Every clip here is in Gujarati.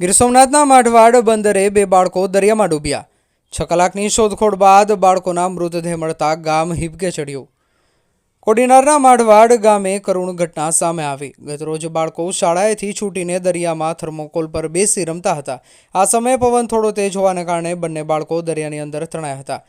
ગીર સોમનાથના માઢવાડ બંદરે બે બાળકો દરિયામાં ડૂબ્યા. છ કલાકની શોધખોળ બાદ બાળકોના મૃતદેહ મળતા ગામ હિબકે ચડ્યું. કોડીનારના માઢવાડ ગામે કરુણ ઘટના સામે આવી. ગતરોજ બાળકો શાળાએથી છૂટીને દરિયામાં થર્મોકોલ પર બેસી રમતા હતા. આ સમયે પવન થોડો તેજ હોવાને કારણે બંને બાળકો દરિયાની અંદર તણાયા હતા.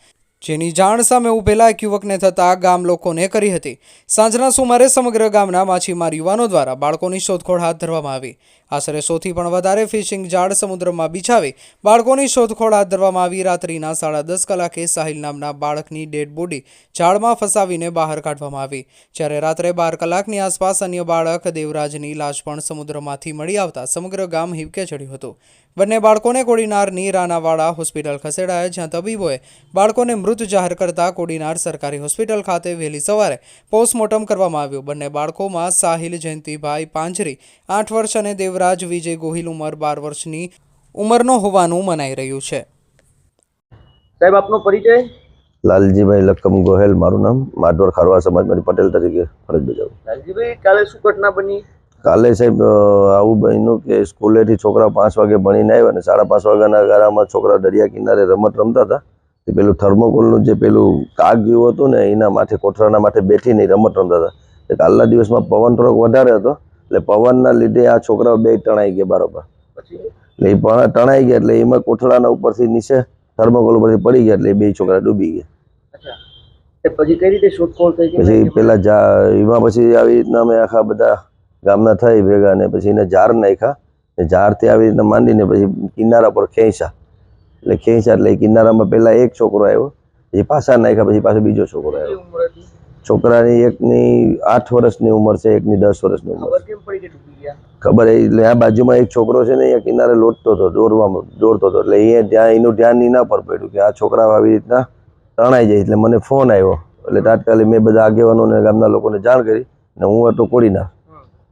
જેની જાણ સામે ઉભેલા એક યુવકને થતા ગામ લોકોને કરી હતી. સાંજના સુમારે સમગ્ર ગામના માછીમાર યુવાનો દ્વારા બાળકોની શોધખોળ હાથ ધરવામાં આવી. આશરે સોથી પણ વધારે ફિશિંગ જાળ સમુદ્રમાં બિછાવી બાળકોની શોધખોળ હાથ ધરવામાં આવી. રાત્રિના સાડા દસ કલાકે સાહિલ નામના બાળકની ડેડ બોડી જાળમાં ફસાવીને બહાર કાઢવામાં આવી. જ્યારે રાત્રે બાર કલાકની આસપાસ અન્ય બાળક દેવરાજની લાશ પણ સમુદ્રમાંથી મળી આવતા સમગ્ર ગામ હિવકે ચડ્યું હતું. બંને બાળકોને કોડીનારની રાનાવાડા હોસ્પિટલ ખસેડાયા, જ્યાં તબીબોએ બાળકોને મૃત જાહેર કરતા કોડીનાર સરકારી હોસ્પિટલ ખાતે વહેલી સવારે પોસ્ટમોર્ટમ કરવામાં આવ્યું. બંને બાળકોમાં સાહિલ જયંતિભાઈ પાંજરી આઠ વર્ષ અને દેવરાજ વિજય ગોહિલ ઉંમર બાર વર્ષની ઉંમરનો હોવાનું મનાઈ રહ્યું છે. સાહેબ આપનો પરિચય? લાલજીભાઈ લક્કમ ગોહેલ મારું નામ માધવર ખારવા સમાજમાંથી પટેલ તરીકે ફરજ બજાવું. લાલજીભાઈ કાલે શું ઘટના બની? કાલે સાહેબ આવું બન્યું કે સ્કૂલેથી છોકરા પાંચ વાગે ભણીને આવ્યા અને સાડા પાંચ વાગ્યાના ગારામાં છોકરા દરિયા કિનારે રમત રમતા હતા. તે પેલું થર્મોકોલનું જે પેલું કાગ જેવું હતું ને એના માથે કોઠરાના માથે બેઠીને રમત રમતા હતા. એટલે કાલના દિવસમાં પવન થોડોક વધારે હતો એટલે પવનના લીધે આ છોકરાઓ બે તણાઈ ગયા બરોબર. પછી? એટલે એ પણ તણાઈ ગયા એટલે એમાં કોઠરાના ઉપરથી નીચે થર્મોકોલ ઉપરથી પડી ગયા એટલે બે છોકરા ડૂબી ગયા. પછી કઈ રીતે શોધખોળ થઈ પછી પેલા એમાં પછી આવી રીતના અમે આખા બધા ગામના થઈ ભેગા ને પછી એને ઝાડ નાખ્યા. ઝાડથી આવી રીતના માંડીને પછી કિનારા પર ખેંચ્યા. એટલે ખેંચાર એટલે એ કિનારામાં પહેલાં એક છોકરો આવ્યો પછી પાછા નાખ્યા પછી પાછો બીજો છોકરો આવ્યો. છોકરાની એકની આઠ વર્ષની ઉંમર છે એકની દસ વર્ષની ઉંમર ખબર એ એટલે આ બાજુમાં એક છોકરો છે ને અહીંયા કિનારે લોટતો હતો દોરવામાં દોરતો હતો. એટલે અહીંયા ત્યાં એનું ધ્યાન એના પર પડ્યું કે આ છોકરા આવી રીતના તણાઈ જાય. એટલે મને ફોન આવ્યો. એટલે તાત્કાલિક મેં બધા આગેવાનોને ગામના લોકોને જાણ કરી ને હું હતો કોડીના.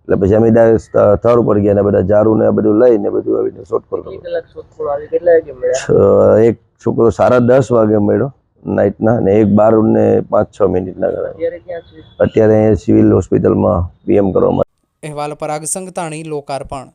એટલે પછી અમે ડાયરેક્ટ સ્થળ ઉપર ગયા ને બધા જારું ને બધું લઈને બધું આવીને શોધખોળ કરો આવી. કેટલા વાગે મળ્યા? એક છોકરો સાડા દસ વાગે મળ્યો નાઇટના ને એક બાર ને પાંચ છ મિનિટના ગણાય. અત્યારે સિવિલ હોસ્પિટલમાં પીએમ કરવામાં અહેવાલ પરાગ સંગતાણી લોકાર્પણ.